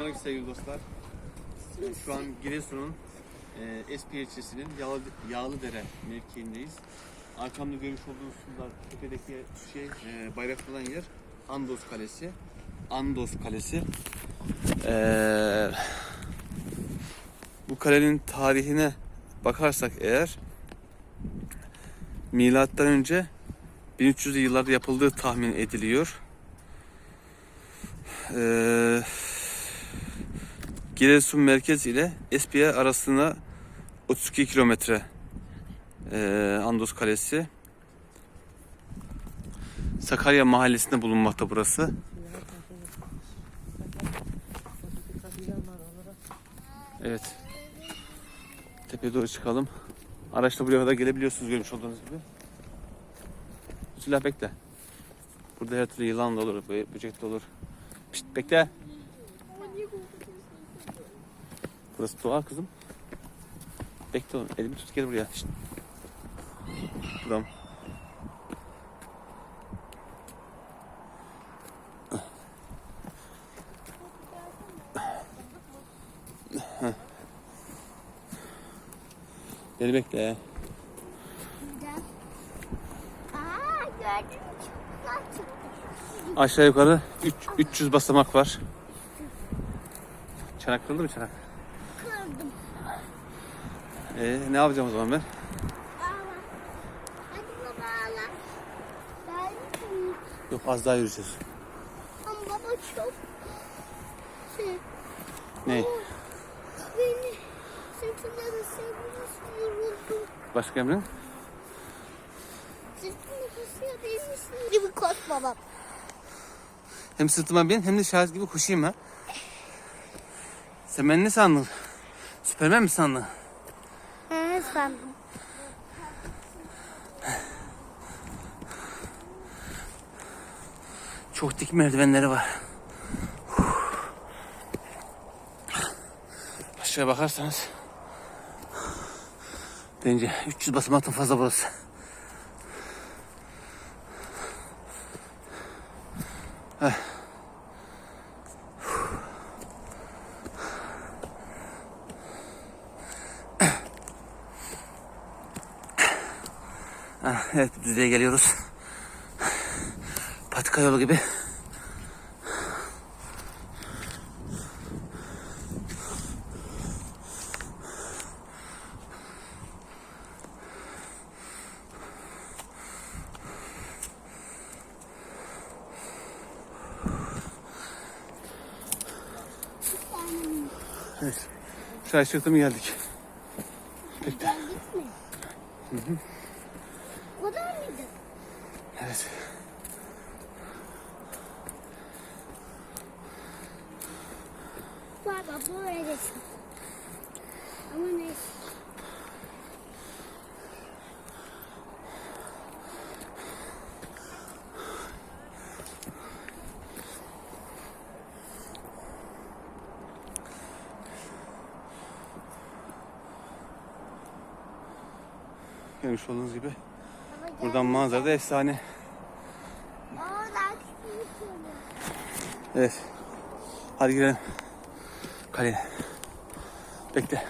Selamünaleyküm sevgili dostlar. Şu an Giresun'un e, Espi ilçesinin Yağlı, Yağlıdere mevkiindeyiz. Arkamda görmüş olduğunuz sular, tepedeki şey, e, bayraklı yer Andos Kalesi. Andos Kalesi. Ee, bu kalenin tarihine bakarsak eğer milattan önce 1300'lü yıllarda yapıldığı tahmin ediliyor. Ee, Giresun merkez ile Espiye arasında 32 kilometre ee, Andos Kalesi. Sakarya mahallesinde bulunmakta burası. Evet. Tepeye doğru çıkalım. Araçla buraya kadar gelebiliyorsunuz görmüş olduğunuz gibi. Silah bekle. Burada her türlü yılan da olur, bö- böcek de olur. Pişt bekle. Burası doğa kızım. Bekle oğlum. Elimi tut gel buraya. Buradan. Heh. Beni bekle. Aa gördün mü? Çok güzel çıktı. Aşağı yukarı üç- 300 basamak var. Çanak kırıldı mı çanak? Ee, ne yapacağım o zaman ben? Yok az daha yürüyeceğiz. Ama baba çok şey. Ne? Beni sırtımda da sevmişsin yoruldum. Başka emrin? Sırtımda değilmişsin gibi koş baba. Hem sırtıma bin hem de şahit gibi koşayım ha. Sen beni ne sandın? Süpermen mi sandın? He sandım. Çok dik merdivenleri var. Aşağıya bakarsanız bence 300 basamaktan fazla burası. Heh. Evet düzeye geliyoruz. Patika yolu gibi. Evet. Şaşırtı mı geldik? Geldik mi? O da mıydı? Evet. Baba böylesin. Ama neyse. Görmüş olduğunuz gibi. Buradan manzara da efsane. Oluyor. Evet. Hadi girelim. Kaleye. Bekle.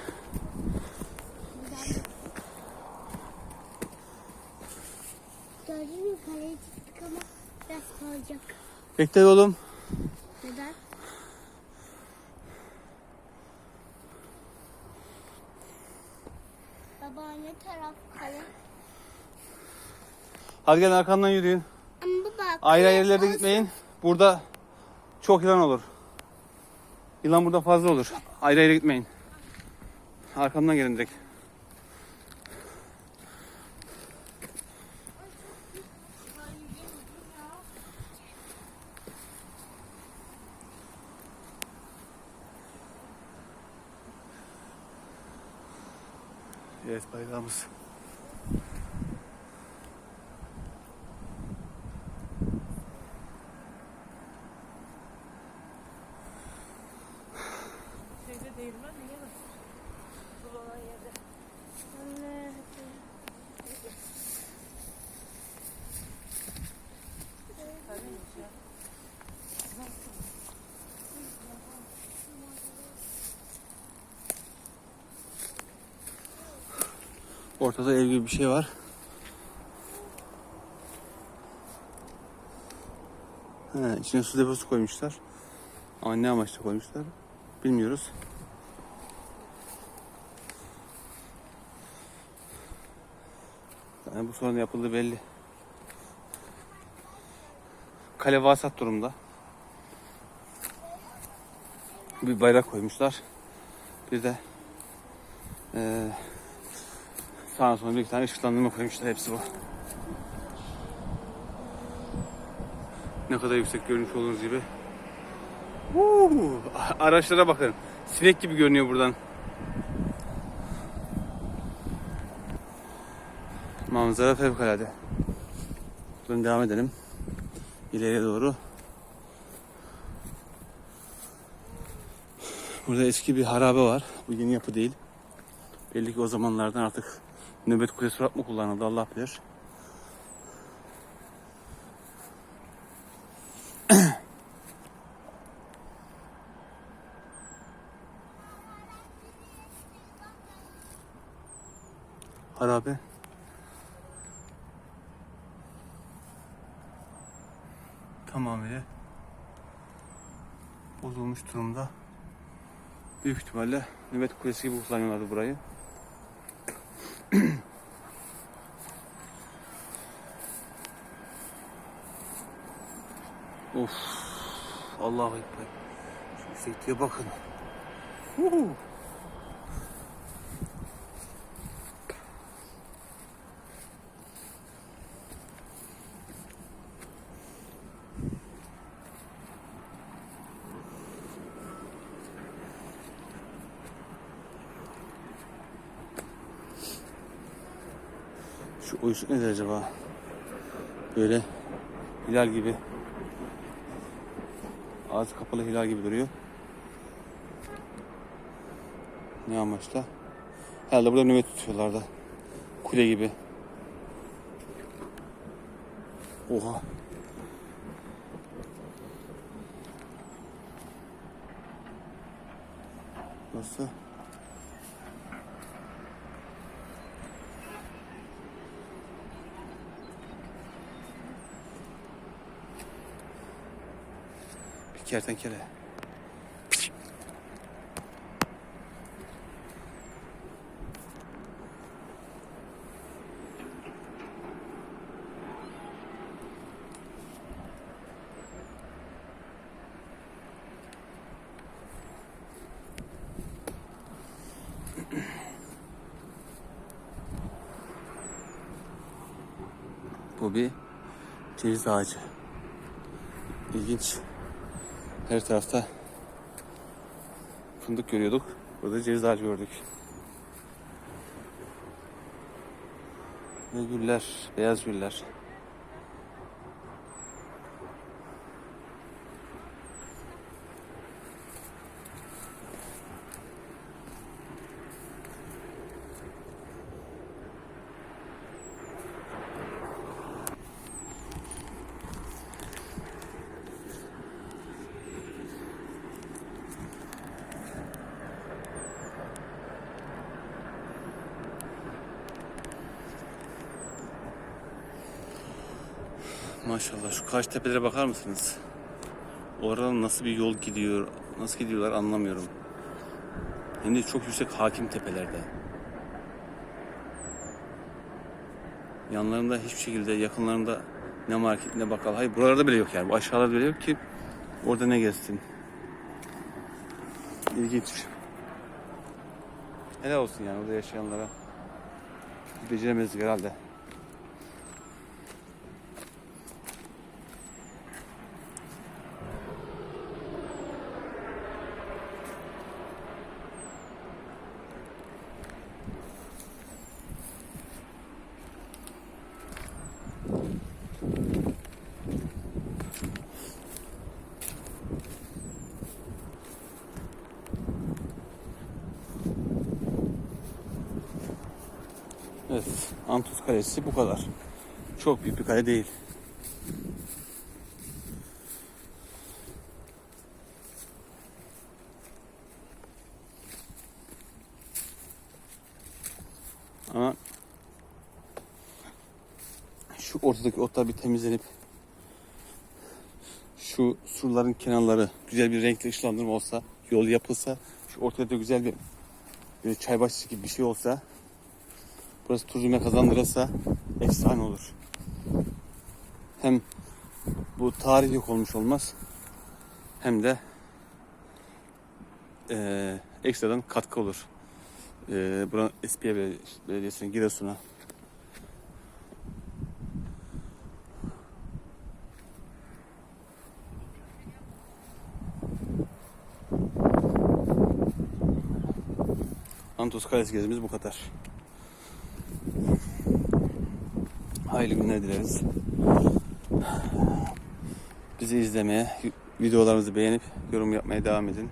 Gördün mü kaleye çıktık ama biraz kalacak. Bekle oğlum. Neden? Baba ne taraf kale? Hadi gelin arkamdan yürüyün. Ama baba Ayrı yerlerde olsun. gitmeyin. Burada çok yılan olur. Yılan burada fazla olur. Ayrı ayrı gitmeyin. Arkamdan gelin direkt. Evet bayrağımız. Ortada ev gibi bir şey var. He, içine su deposu koymuşlar. Ama ne amaçla koymuşlar bilmiyoruz. Yani bu sorun yapıldığı belli. Kale vasat durumda. Bir bayrak koymuşlar. Bir de eee sağına sonra bir tane ışıklandırma koymuşlar. Hepsi bu. Ne kadar yüksek görünüş olduğunuz gibi. Huu, araçlara bakın. Sinek gibi görünüyor buradan. Manzara fevkalade. Buradan devam edelim. İleriye doğru. Burada eski bir harabe var. Bu yeni yapı değil. Belli ki o zamanlardan artık nöbet kulesi olarak mı kullanıldı Allah bilir. Harabe. Tamamıyla bozulmuş durumda. Büyük ihtimalle nöbet kulesi gibi kullanıyorlardı burayı. Of. Allahu Ekber. Şu yüksekliğe bakın. Huhu. Şu uyuşuk nedir acaba? Böyle hilal gibi. Ağzı kapalı hilal gibi duruyor. Ne amaçla? Herhalde burada nöbet tutuyorlar da. Kule gibi. Oha. Nasıl? Kertenkele. Bu bir ceviz ağacı. İlginç. Her tarafta fındık görüyorduk. Burada ceviz ağacı gördük. Ve güller, beyaz güller. Maşallah şu karşı tepelere bakar mısınız? Oradan nasıl bir yol gidiyor, nasıl gidiyorlar anlamıyorum. Hem de çok yüksek hakim tepelerde. Yanlarında hiçbir şekilde yakınlarında ne market ne bakkal. Hayır buralarda bile yok yani. Bu aşağılarda bile yok ki orada ne gezsin. İlginç. Helal olsun yani orada yaşayanlara. Beceremezdik herhalde. Evet, Antus Kalesi bu kadar. Çok büyük bir kale değil. Ama şu ortadaki otlar bir temizlenip şu surların kenarları güzel bir renkli ışıklandırma olsa, yol yapılsa, şu ortada da güzel bir böyle çay bahçesi gibi bir şey olsa, burası turizme kazandırılsa efsane olur. Hem bu tarih yok olmuş olmaz, hem de eee ekstradan katkı olur. Eee buranın Espiye Belediyesi'nin Giresun'a Antos Kalesi gezimiz bu kadar. Hayırlı günler dileriz. Bizi izlemeye, videolarımızı beğenip yorum yapmaya devam edin.